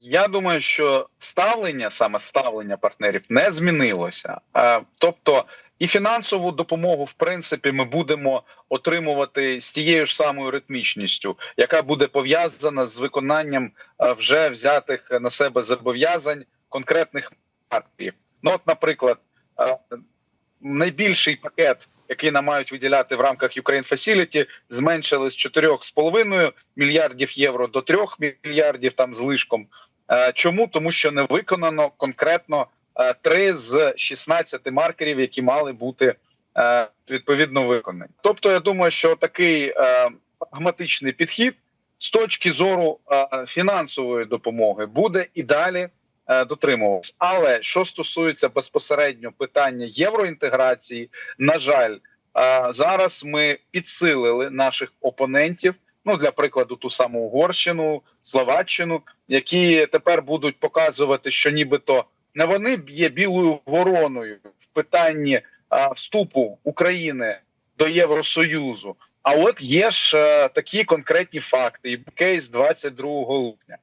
Я думаю, що ставлення, саме ставлення партнерів, не змінилося. Е, Тобто, і фінансову допомогу, в принципі, ми будемо отримувати з тією ж самою ритмічністю, яка буде пов'язана з виконанням е, вже взятих на себе зобов'язань конкретних партій. Ну, от, наприклад, е, найбільший пакет, який нам мають виділяти в рамках Ukraine Facility, зменшили з 4,5 мільярдів євро до 3 мільярдів там з лишком. Чому тому, що не виконано конкретно е, три з 16 маркерів, які мали бути е, відповідно виконані. Тобто, я думаю, що такий е, прагматичний підхід з точки зору е, фінансової допомоги буде і далі е, дотримуватися. Але що стосується безпосередньо питання євроінтеграції, на жаль, е, зараз ми підсилили наших опонентів. Ну, для прикладу, ту саму Угорщину, Словаччину, які тепер будуть показувати, що нібито не вони є білою вороною в питанні а, вступу України до Євросоюзу. А от є ж а, такі конкретні факти, і кейс 22 липня.